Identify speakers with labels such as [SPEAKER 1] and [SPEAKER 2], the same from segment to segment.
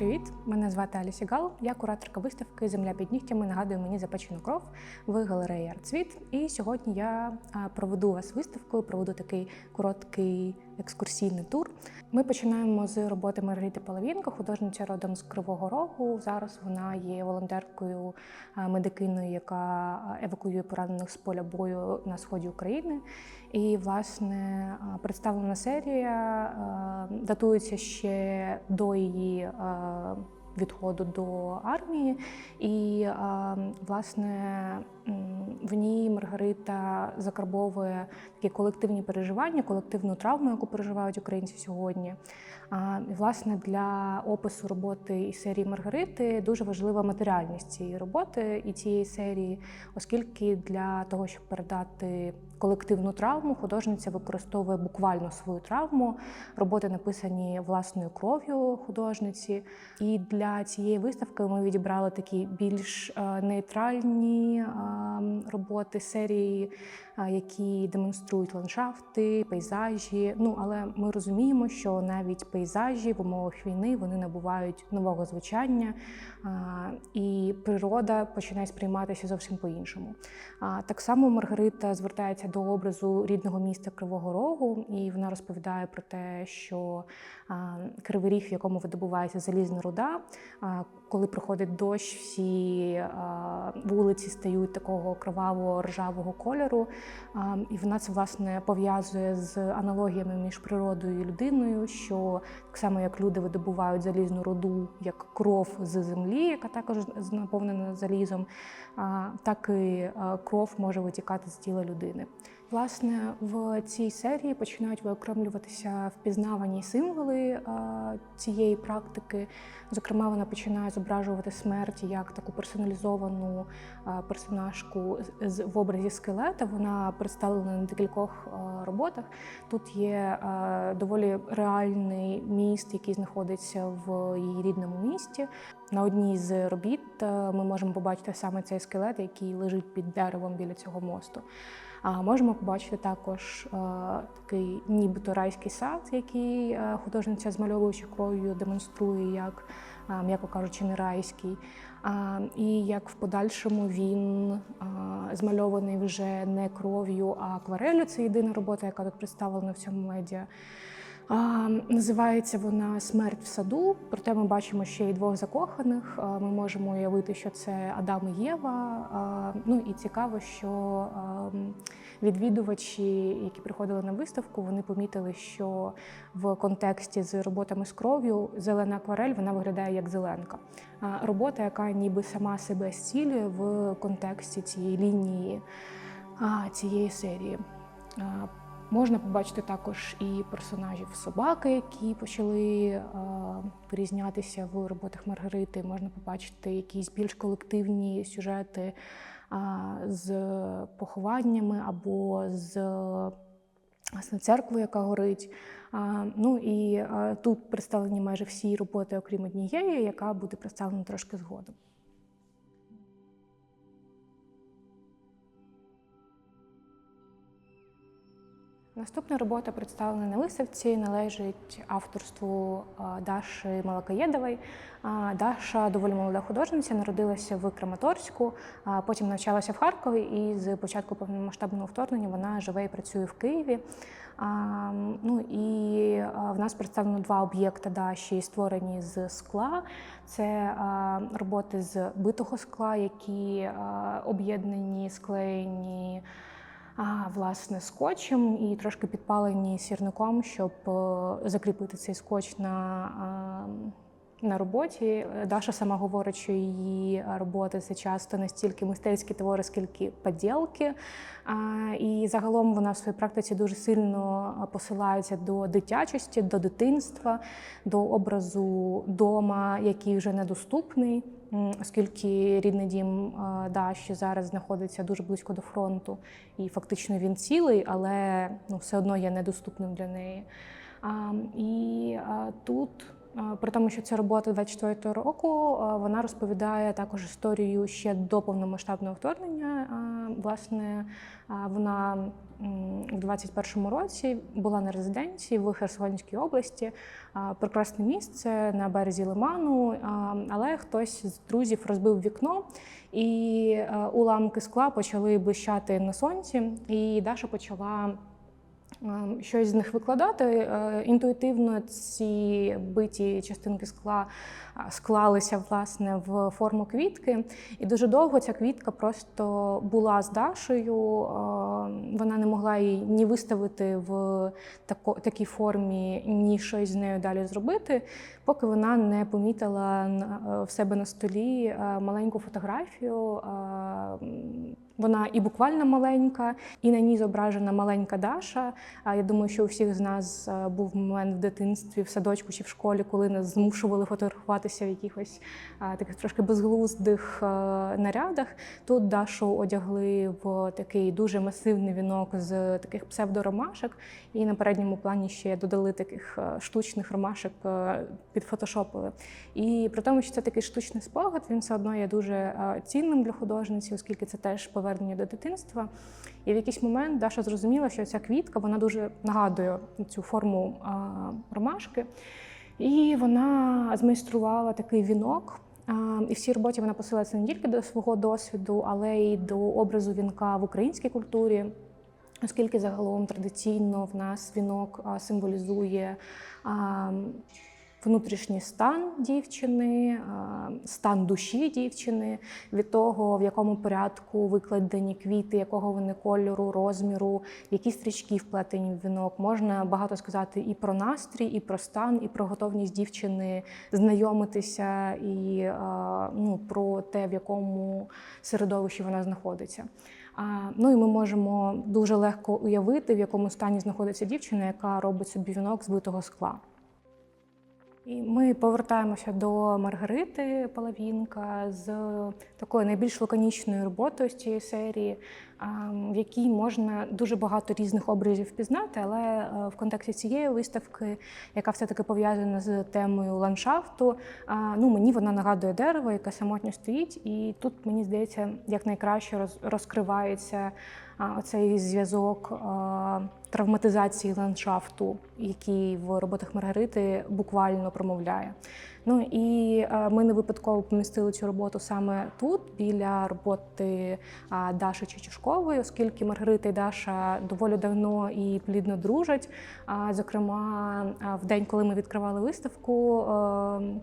[SPEAKER 1] Привіт, мене звати Алісі Гал. Я кураторка виставки Земля під нігтями нагадує мені запечену кров в галереї Арцвіт. І сьогодні я проведу вас виставкою, проведу такий короткий екскурсійний тур. Ми починаємо з роботи Маргарити Половінко, художниця родом з Кривого Рогу. Зараз вона є волонтеркою медикиною, яка евакуює поранених з поля бою на сході України. І, власне, представлена серія датується ще до її відходу до армії. І, власне, в ній Маргарита закарбовує такі колективні переживання, колективну травму, яку переживають українці сьогодні. І, власне, для опису роботи і серії Маргарити дуже важлива матеріальність цієї роботи і цієї серії, оскільки для того, щоб передати колективну травму, художниця використовує буквально свою травму. Роботи написані власною кров'ю художниці. І для цієї виставки ми відібрали такі більш е, нейтральні е, роботи серії, е, які демонструють ландшафти, пейзажі. Ну але ми розуміємо, що навіть пейзажі в умовах війни вони набувають нового звучання, і природа починає сприйматися зовсім по-іншому. А так само Маргарита звертається до образу рідного міста Кривого Рогу, і вона розповідає про те, що Кривий Ріг, в якому видобувається залізна руда, коли проходить дощ, всі вулиці стають такого кровавого ржавого кольору. І вона це власне пов'язує з аналогіями між природою і людиною, що так само як люди видобувають залізну руду як кров з землі, яка також наповнена залізом, так і кров може витікати з тіла людини. Власне, в цій серії починають виокремлюватися впізнавані символи цієї практики. Зокрема, вона починає зображувати смерть як таку персоналізовану персонажку з в образі скелета. Вона представлена на декількох роботах. Тут є доволі реальний міст, який знаходиться в її рідному місті. На одній з робіт е, ми можемо побачити саме цей скелет, який лежить під деревом біля цього мосту. А можемо побачити також е, такий нібито райський сад, який е, художниця, змальовуючи кров'ю, демонструє як, е, м'яко кажучи, не райський. І як в подальшому він змальований вже не кров'ю, а аквареллю. Це єдина робота, яка тут представлена в цьому медіа. Називається вона Смерть в саду. Проте ми бачимо ще й двох закоханих. Ми можемо уявити, що це Адам і Єва. Ну і цікаво, що відвідувачі, які приходили на виставку, вони помітили, що в контексті з роботами з кров'ю зелена акварель вона виглядає як зеленка. Робота, яка ніби сама себе зцілює в контексті цієї лінії цієї серії. А, Можна побачити також і персонажів собаки, які почали е, вирізнятися в роботах Маргарити. Можна побачити якісь більш колективні сюжети е, з похованнями або з церквою, яка горить. А, ну і а, тут представлені майже всі роботи, окрім однієї, яка буде представлена трошки згодом. Наступна робота представлена на виставці, належить авторству Даші Малакаєдової. Даша доволі молода художниця, народилася в Краматорську, потім навчалася в Харкові, і з початку повномасштабного вторгнення вона живе і працює в Києві. Ну і в нас представлено два об'єкти Даші, створені з скла. Це роботи з битого скла, які об'єднані, склеєні а, власне скотчем і трошки підпалені сірником, щоб е, закріпити цей скотч на, а, на роботі. Даша сама говорить, що її роботи це часто не стільки мистецькі твори, скільки поділки. І загалом вона в своїй практиці дуже сильно посилається до дитячості, до дитинства, до образу дома, який вже недоступний. Оскільки рідний дім Даші зараз знаходиться дуже близько до фронту, і фактично він цілий, але ну, все одно є недоступним для неї. А, І а, тут, при тому, що це робота 24 року, вона розповідає також історію ще до повномасштабного вторгнення Власне, вона в 21-му році була на резиденції в Херсонській області. Прекрасне місце на березі лиману, але хтось з друзів розбив вікно, і е, уламки скла почали блищати на сонці. І Даша почала щось з них викладати. Е, Інтуїтивно ці биті частинки скла склалися власне в форму квітки, і дуже довго ця квітка просто була з Дашею. Е, Вона не могла її ні виставити в такій формі, ні щось з нею далі зробити, поки вона не помітила е, в себе на столі е, маленьку фотографію. Е, Вона і буквально маленька, і на ній зображена маленька Даша. А Я думаю, що у всіх з нас е, був момент в дитинстві, в садочку чи в школі, коли нас змушували фотографуватися в якихось а, таких трошки безглуздих е, нарядах. Тут Дашу одягли в такий дуже масивний вінок з таких псевдоромашок, і на передньому плані ще додали таких е, штучних ромашок, е, підфотошопили. І при тому, що це такий штучний спогад, він все одно є дуже е, цінним для художниці, оскільки це теж повернення до дитинства. І в якийсь момент Даша зрозуміла, що ця квітка вона дуже нагадує цю форму ромашки. І вона змайструвала такий вінок. І в роботі вона посилається не тільки до свого досвіду, але й до образу вінка в українській культурі, оскільки загалом традиційно в нас вінок символізує внутрішній стан дівчини, стан душі дівчини, від того, в якому порядку викладені квіти, якого вони кольору, розміру, які стрічки вплетені в вінок. Можна багато сказати і про настрій, і про стан, і про готовність дівчини знайомитися, і ну, про те, в якому середовищі вона знаходиться. А, Ну і ми можемо дуже легко уявити, в якому стані знаходиться дівчина, яка робить собі вінок з битого скла. І ми повертаємося до Маргарити Половінка з такою найбільш лаконічною роботою з цієї серії, в якій можна дуже багато різних образів впізнати, але е, в контексті цієї виставки, яка все-таки пов'язана з темою ландшафту, ну мені вона нагадує дерево, яке самотньо стоїть, і тут мені здається, як найкраще роз- розкривається оцей зв'язок травматизації ландшафту, який в роботах Маргарити буквально промовляє. Ну і ми не випадково помістили цю роботу саме тут, біля роботи Даші Чечушкової, оскільки Маргарита і Даша доволі давно і плідно дружать. А, Зокрема, в день, коли ми відкривали виставку. е,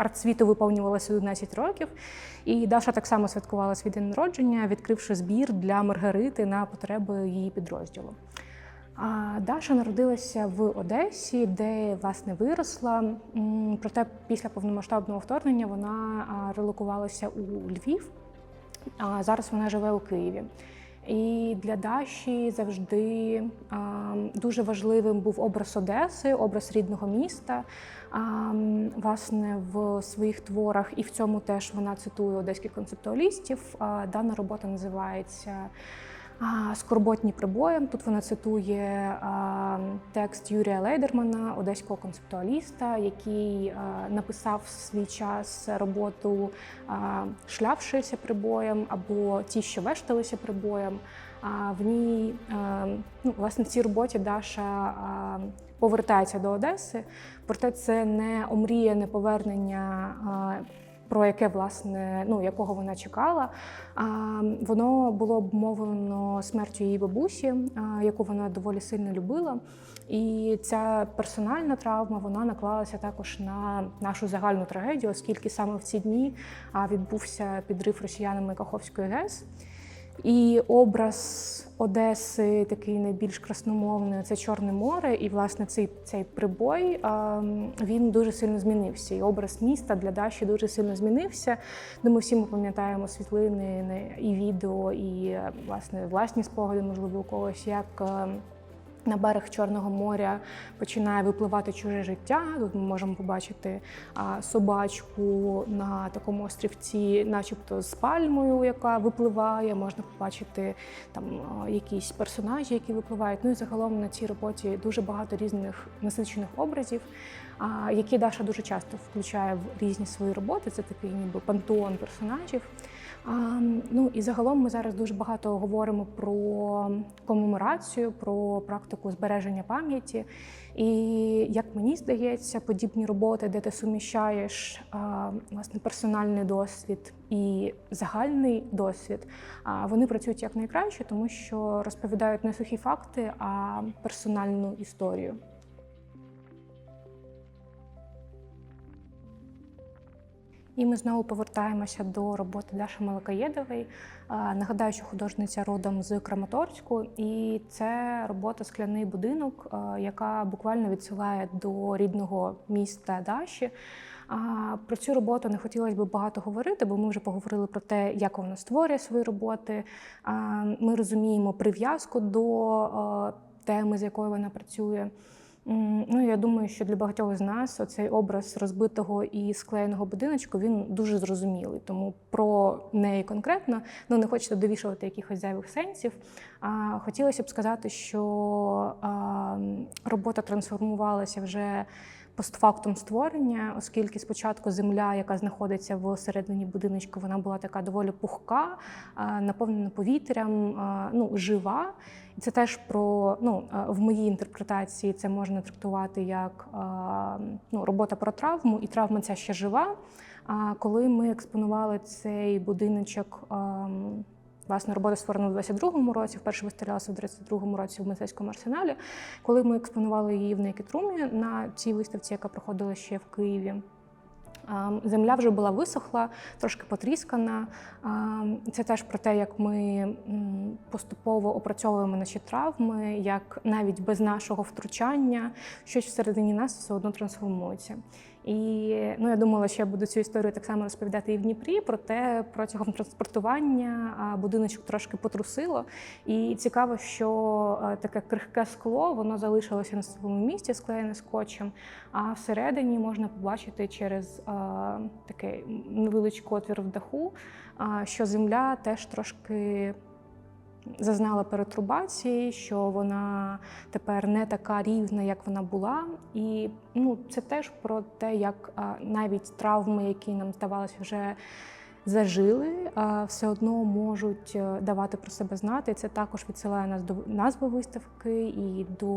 [SPEAKER 1] Артсвіту виповнювалося 11 років, і Даша так само святкувала свій день народження, відкривши збір для Маргарити на потреби її підрозділу. Даша народилася в Одесі, де власне виросла. Проте після повномасштабного вторгнення вона релокувалася у Львів. А зараз вона живе у Києві. І для Даші завжди а, дуже важливим був образ Одеси, образ рідного міста. А, власне, в своїх творах і в цьому теж вона цитує одеських концептуалістів. А, Дана робота називається Скорботні прибоєм. Тут вона цитує текст Юрія Лейдермана, одеського концептуаліста, який написав в свій час роботу Шлявшися прибоєм або Ті, що вешталися прибоєм. А в ній, ну, власне, в цій роботі Даша повертається до Одеси, проте це не омріяне повернення. Про яке власне ну якого вона чекала. А, Воно було обмовлено смертю її бабусі, яку вона доволі сильно любила. І ця персональна травма вона наклалася також на нашу загальну трагедію, оскільки саме в ці дні відбувся підрив росіянами Каховської ГЕС. І образ Одеси, такий найбільш красномовний, це Чорне море. І власне цей цей прибой він дуже сильно змінився. І образ міста для Даші дуже сильно змінився. Думаю, всі ми пам'ятаємо світлини і відео, і е, власне власні спогади, можливо, у когось як. На берег Чорного моря починає випливати чуже життя. Тут ми можемо побачити собачку на такому острівці, начебто з пальмою, яка випливає. Можна побачити там якісь персонажі, які випливають. Ну і загалом на цій роботі дуже багато різних насичених образів. які Даша дуже часто включає в різні свої роботи. Це такий ніби пантеон персонажів. Ну і загалом ми зараз дуже багато говоримо про комеморацію, про практику збереження пам'яті. І як мені здається, подібні роботи, де ти суміщаєш власне персональний досвід і загальний досвід, вони працюють як найкраще, тому що розповідають не сухі факти, а персональну історію. І ми знову повертаємося до роботи Даші Малакаєдової. Нагадаю, що художниця родом з Краматорську, і це робота Скляний будинок, яка буквально відсилає до рідного міста Даші. Про цю роботу не хотілося б багато говорити, бо ми вже поговорили про те, як вона створює свої роботи. Ми розуміємо прив'язку до теми, з якою вона працює. Ну, я думаю, що для багатьох з нас оцей образ розбитого і склеєного будиночку він дуже зрозумілий. Тому про неї конкретно ну не хочеться довішувати якихось зайвих сенсів. Хотілося б сказати, що робота трансформувалася вже постфактум створення, оскільки спочатку земля, яка знаходиться в середині будиночку, вона була така доволі пухка, наповнена повітрям, ну жива. І це теж про ну в моїй інтерпретації це можна трактувати як ну, робота про травму, і травма ця ще жива. А коли ми експонували цей будиночок, власне, робота створена в 22-му році, вперше виставлялася в 32-му році в мистецькому арсеналі. Коли ми експонували її в Room на цій виставці, яка проходила ще в Києві. Ем, Земля вже була висохла, трошки потріскана. Це теж про те, як ми поступово опрацьовуємо наші травми, як навіть без нашого втручання щось всередині нас все одно трансформується. І ну, я думала, що я буду цю історію так само розповідати і в Дніпрі, проте протягом транспортування будиночок трошки потрусило. І цікаво, що таке крихке скло воно залишилося на своєму місці, склеєне скотчем. А всередині можна побачити через а, такий невеличкий отвір в даху, а, що земля теж трошки. Зазнала перетрубації, що вона тепер не така рівна, як вона була. І ну, це теж про те, як навіть травми, які нам здавалися вже зажили, все одно можуть е, давати про себе знати. Це також відсилає нас до назви виставки і до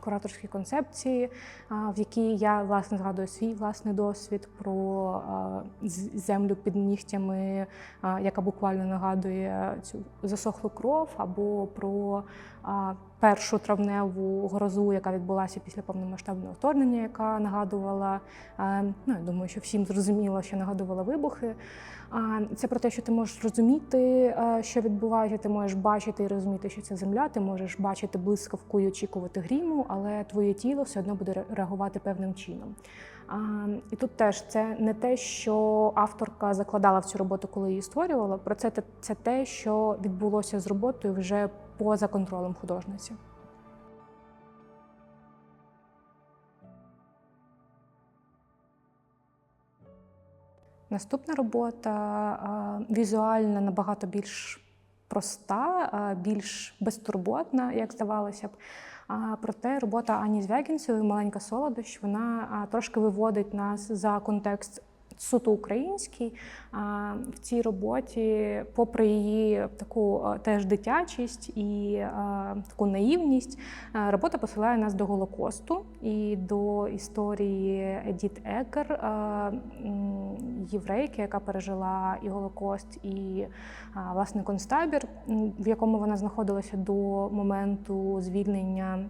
[SPEAKER 1] кураторської концепції, в якій я власне згадую свій власний досвід про землю під нігтями, яка буквально нагадує цю засохлу кров, або про першу травневу грозу, яка відбулася після повномасштабного вторгнення, яка нагадувала, ну я думаю, що всім зрозуміло, що нагадувала вибухи. Це про те, що ти можеш розуміти, що відбувається, ти можеш бачити і розуміти, що це земля, ти можеш бачити блискавку і очікувати гріму, але твоє тіло все одно буде реагувати певним чином. А, І тут теж це не те, що авторка закладала в цю роботу, коли її створювала. Про це це те, що відбулося з роботою вже поза контролем художниці. Наступна робота а, візуальна набагато більш проста, більш безтурботна, як здавалося б. Проте робота Ані Звягінцевої Маленька солодощ вона трошки виводить нас за контекст суто український. В цій роботі, попри її таку теж дитячість і таку наївність, робота посилає нас до Голокосту і до історії Едіт Екер, єврейки, яка пережила і Голокост, і власне концтабір, в якому вона знаходилася до моменту звільнення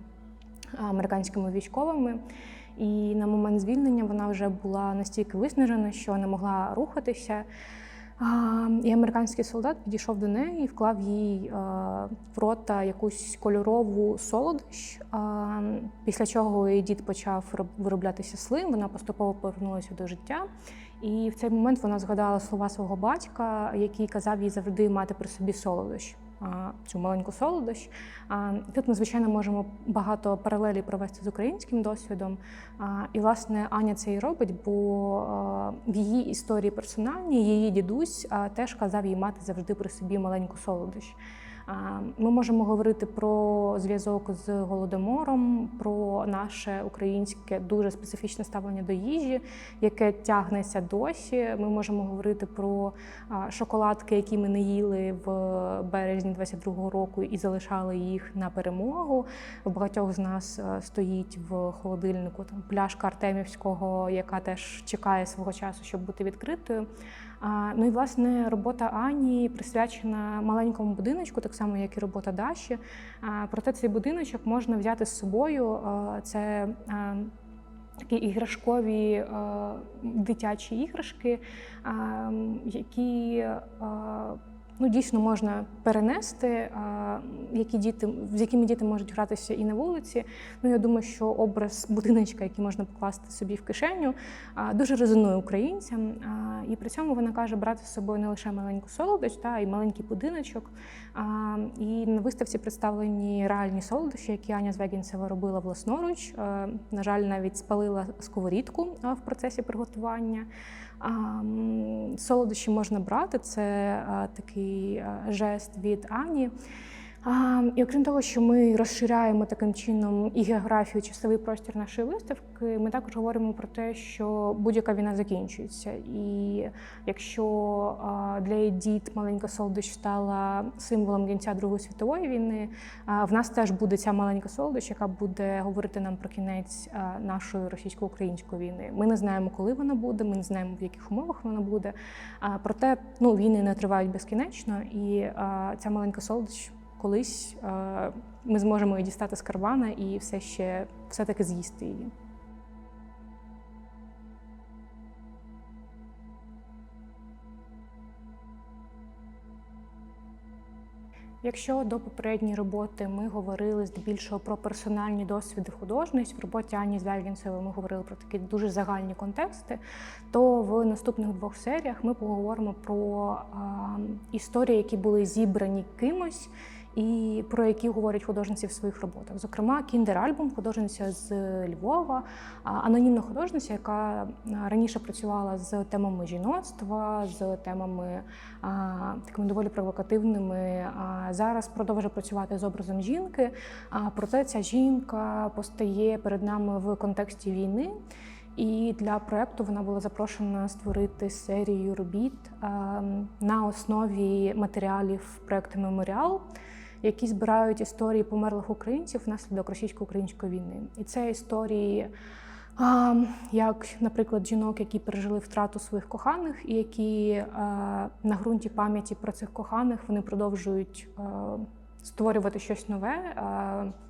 [SPEAKER 1] американськими військовими. І на момент звільнення вона вже була настільки виснажена, що не могла рухатися. І американський солдат підійшов до неї і вклав їй в рота якусь кольорову солодощ. Після чого її дід почав роб- вироблятися слим, вона поступово повернулася до життя. І в цей момент вона згадала слова свого батька, який казав їй завжди мати при собі солодощ. Цю маленьку солодощ. Тут ми, звичайно, можемо багато паралелі провести з українським досвідом. І, власне, Аня це і робить, бо в її історії персональній її дідусь теж казав їй мати завжди при собі маленьку солодощ. Ми можемо говорити про зв'язок з голодомором, про наше українське дуже специфічне ставлення до їжі, яке тягнеться досі. Ми можемо говорити про шоколадки, які ми не їли в березні 22-го року і залишали їх на перемогу. У багатьох з нас е, стоїть в холодильнику там пляшка Артемівського, яка теж чекає свого часу, щоб бути відкритою. Ну і власне робота Ані присвячена маленькому будиночку, так само як і робота Даші. Проте цей будиночок можна взяти з собою. Це Такі іграшкові дитячі іграшки, які ну, дійсно можна перенести, які діти, з якими діти можуть гратися і на вулиці. Ну, я думаю, що образ будиночка, який можна покласти собі в кишеню, дуже резонує українцям. І при цьому вона каже брати з собою не лише маленьку солодощ, та і маленький будиночок. І на виставці представлені реальні солодощі, які Аня Звегінцева робила власноруч. Е, На жаль, навіть спалила сковорідку в процесі приготування. Солодощі можна брати, це такий жест від Ані. А, І окрім того, що ми розширяємо таким чином і географію, і часовий простір нашої виставки, ми також говоримо про те, що будь-яка війна закінчується. І якщо а, для Едіт маленька солодощ стала символом кінця Другої світової війни, а, в нас теж буде ця маленька солодощ, яка буде говорити нам про кінець а, нашої російсько-української війни. Ми не знаємо, коли вона буде, ми не знаємо, в яких умовах вона буде. А, Проте ну, війни не тривають безкінечно, і а, ця маленька солодощ колись е, ми зможемо її дістати з кармана і все ще все-таки з'їсти її. Якщо до попередньої роботи ми говорили здебільшого про персональні досвіди художниць, в роботі Ані Звягінцевої ми говорили про такі дуже загальні контексти, то в наступних двох серіях ми поговоримо про а, історії, які були зібрані кимось. І про які говорять художниці в своїх роботах. Зокрема, кіндер-альбом, художниця з Львова, анонімна художниця, яка раніше працювала з темами жіноцтва, з темами такими доволі провокативними. Зараз продовжує працювати з образом жінки. Проте ця жінка постає перед нами в контексті війни. І для проекту вона була запрошена створити серію робіт а, на основі матеріалів проекту Меморіал які збирають історії померлих українців внаслідок російсько-української війни. І це історії, як, наприклад, жінок, які пережили втрату своїх коханих, і які на ґрунті пам'яті про цих коханих вони продовжують створювати щось нове,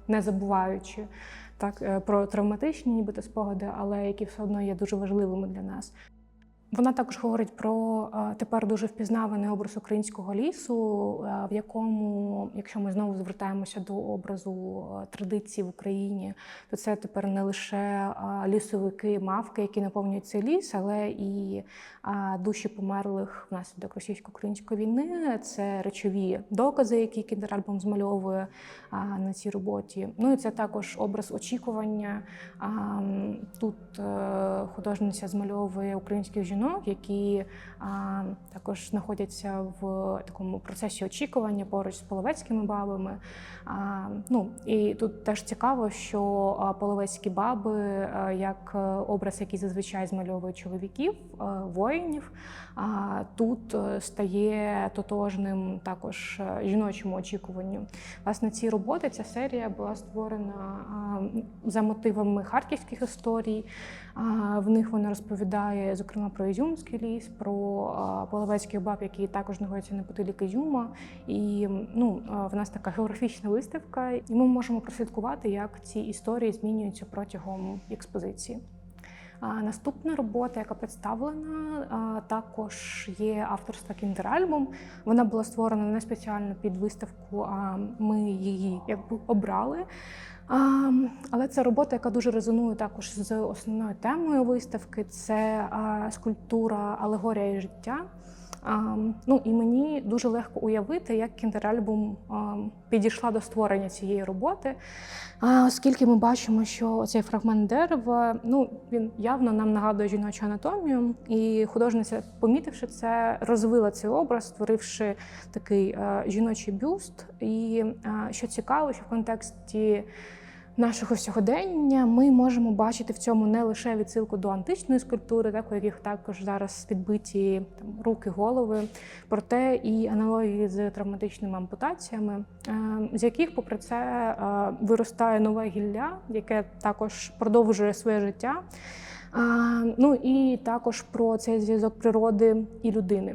[SPEAKER 1] не забуваючи так е, про травматичні, нібито спогади, але які все одно є дуже важливими для нас. Вона також говорить про е, тепер дуже впізнаваний образ українського лісу, е, в якому, якщо ми знову звертаємося до образу е, традицій в Україні, то це тепер не лише лісовики, мавки, які наповнюють цей ліс, але і душі померлих внаслідок російсько-української війни. Це речові докази, які кіндеральбом змальовує на цій роботі. Ну і це також образ очікування. Тут художниця змальовує українських жінок жінок, які а, також знаходяться в такому процесі очікування поруч з половецькими бабами. А, ну і тут теж цікаво, що половецькі баби, як образ, який зазвичай змальовує чоловіків, воїнів, а тут е, стає тотожним також е, жіночому очікуванню. Власне, ці роботи, ця серія була створена за мотивами харківських історій. В них вона розповідає, зокрема, про Ізюмський ліс, про половецьких баб, які також знаходяться неподалік Ізюма. І ну, в нас така географічна виставка, і ми можемо прослідкувати, як ці історії змінюються протягом експозиції. Наступна робота, яка представлена, також є авторства кіндеральбом. Вона була створена не спеціально під виставку, а ми її якби обрали. А, Але це робота, яка дуже резонує також з основною темою виставки. Це а, скульптура Алегорія і життя. А, Ну і мені дуже легко уявити, як кінтеральбум а, підійшла до створення цієї роботи, а, оскільки ми бачимо, що цей фрагмент дерева ну він явно нам нагадує жіночу анатомію, і художниця, помітивши це, розвила цей образ, створивши такий а, жіночий бюст. І а, що цікаво, що в контексті нашого сьогодення ми можемо бачити в цьому не лише відсилку до античної скульптури, так у яких також зараз підбиті там руки, голови, проте і аналогії з травматичними ампутаціями, е, з яких, попри це, е, виростає нове гілля, яке також продовжує своє життя. Е, Ну і також про цей зв'язок природи і людини.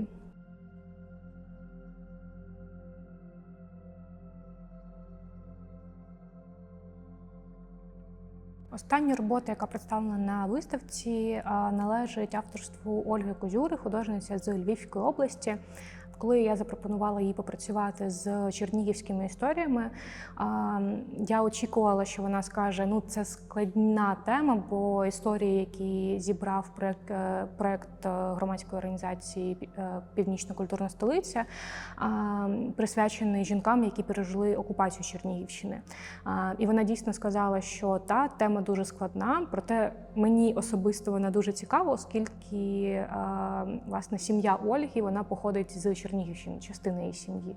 [SPEAKER 1] Остання робота, яка представлена на виставці, належить авторству Ольги Козюри, художниця з Львівської області. Коли я запропонувала їй попрацювати з чернігівськими історіями, я очікувала, що вона скаже: ну це складна тема, бо історії, які зібрав проект, е, проект е, громадської організації е, Північна культурна столиця, присвячений жінкам, які пережили окупацію Чернігівщини. І вона дійсно сказала, що та тема дуже складна, проте мені особисто вона дуже цікава, оскільки власне сім'я Ольги вона походить з Чернігівщини, частина її сім'ї.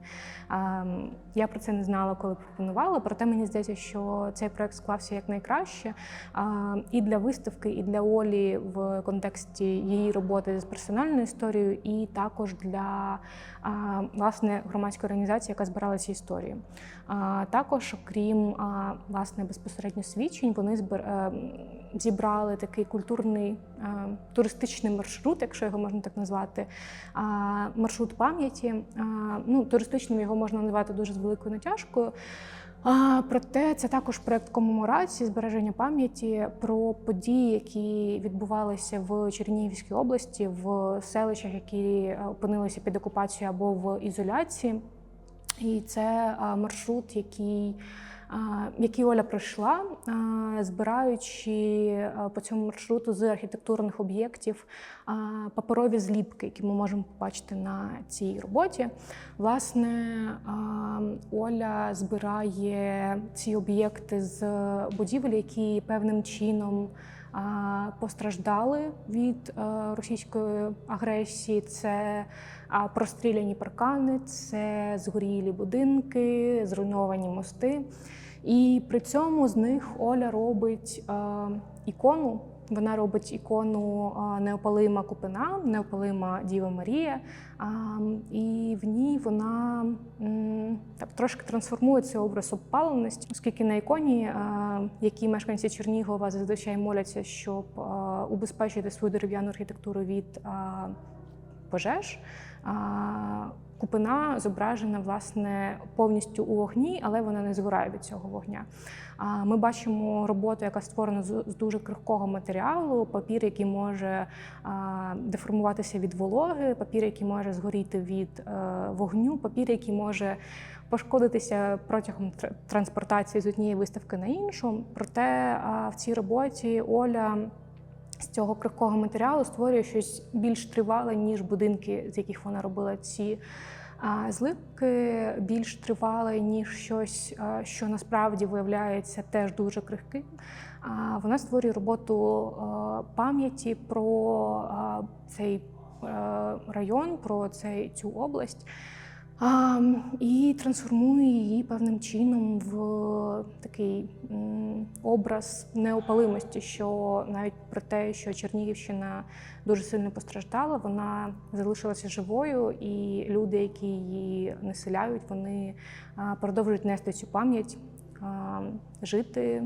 [SPEAKER 1] Я про це не знала, коли пропонувала, проте мені здається, що цей проект склався як найкраще. А, І для виставки, і для Олі в контексті її роботи з персональною історією, і також для власне громадської організації, яка збирала ці історії. Також, окрім власне безпосередньо свідчень, вони е, зібрали такий культурний е, туристичний маршрут, якщо його можна так назвати, маршрут пам'яті. А, Ну, туристичним його можна назвати дуже з великою натяжкою. А, Проте це також проект комеморації, збереження пам'яті про події, які відбувалися в Чернігівській області, в селищах, які опинилися під окупацією або в ізоляції. І це маршрут, який який Оля пройшла, збираючи по цьому маршруту з архітектурних об'єктів паперові зліпки, які ми можемо побачити на цій роботі. Власне, Оля збирає ці об'єкти з будівель, які певним чином. Постраждали від російської агресії, це простріляні паркани, це згорілі будинки, зруйновані мости. І при цьому з них Оля робить е, ікону. Вона робить ікону е, неопалима Купина, неопалима Діва Марія. І в ній вона так трошки трансформує цей образ обпаленості, оскільки на іконі, е, які мешканці Чернігова зазвичай моляться, щоб е, убезпечити свою дерев'яну архітектуру від е, пожеж. Купина зображена власне повністю у вогні, але вона не згорає від цього вогня. А Ми бачимо роботу, яка створена з дуже крихкого матеріалу, папір, який може деформуватися від вологи, папір, який може згоріти від е, вогню, папір, який може пошкодитися протягом тр- транспортації з однієї виставки на іншу. Проте в цій роботі Оля з цього крихкого матеріалу створює щось більш тривале, ніж будинки, з яких вона робила ці а, злипки, більш тривале, ніж щось, що насправді виявляється теж дуже крихким. Вона створює роботу пам'яті про цей район, про цю область. А, і трансформує її певним чином в такий образ неопалимості, що навіть про те, що Чернігівщина дуже сильно постраждала, вона залишилася живою, і люди, які її населяють, вони продовжують нести цю пам'ять, жити,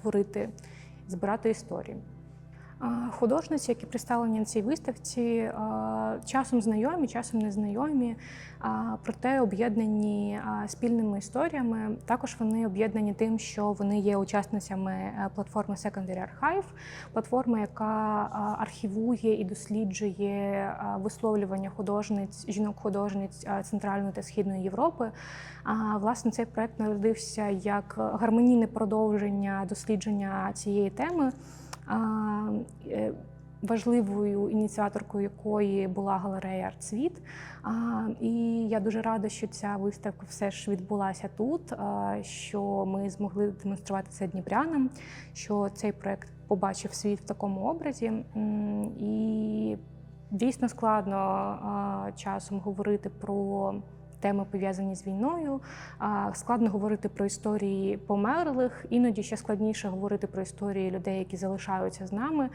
[SPEAKER 1] творити, збирати історії. Художниці, які представлені на цій виставці, часом знайомі, часом незнайомі, проте об'єднані спільними історіями. Також вони об'єднані тим, що вони є учасницями е, платформи Secondary Archive, платформи, яка архівує і досліджує висловлювання художниць, жінок-художниць Центральної та Східної Європи. Власне цей проект народився як гармонійне продовження дослідження цієї теми. Е, важливою ініціаторкою якої була галерея «Артсвіт». І я дуже рада, що ця виставка все ж відбулася тут, що ми змогли демонструвати це дніпрянам, що цей проект побачив світ в такому образі. І дійсно складно часом говорити про. Теми пов'язані з війною, складно говорити про історії померлих, іноді ще складніше говорити про історії людей, які залишаються з нами.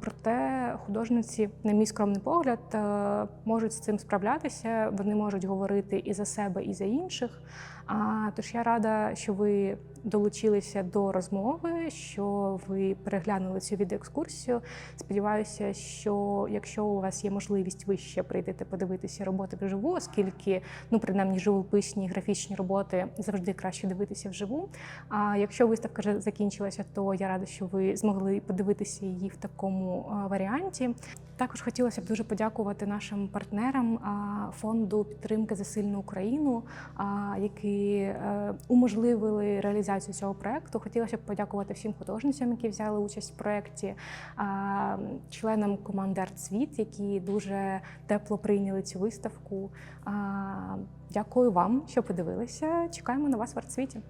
[SPEAKER 1] Проте художниці, на мій скромний погляд, е, можуть з цим справлятися. Вони можуть говорити і за себе, і за інших. А тож я рада, що ви долучилися до розмови, що ви переглянули цю відеоекскурсію. Сподіваюся, що якщо у вас є можливість, ви ще прийдете подивитися роботи вживу, оскільки ну принаймні живописні графічні роботи завжди краще дивитися вживу. А якщо виставка вже закінчилася, то я рада, що ви змогли подивитися її в такому варіанті. Також хотілося б дуже подякувати нашим партнерам фонду підтримки за сильну Україну, які е, уможливили реалізацію цього проекту. Хотілося б подякувати всім художницям, які взяли участь в проєкті, членам команди «Артсвіт», які дуже тепло прийняли цю виставку. Дякую вам, що подивилися. Чекаємо на вас в «Артсвіті».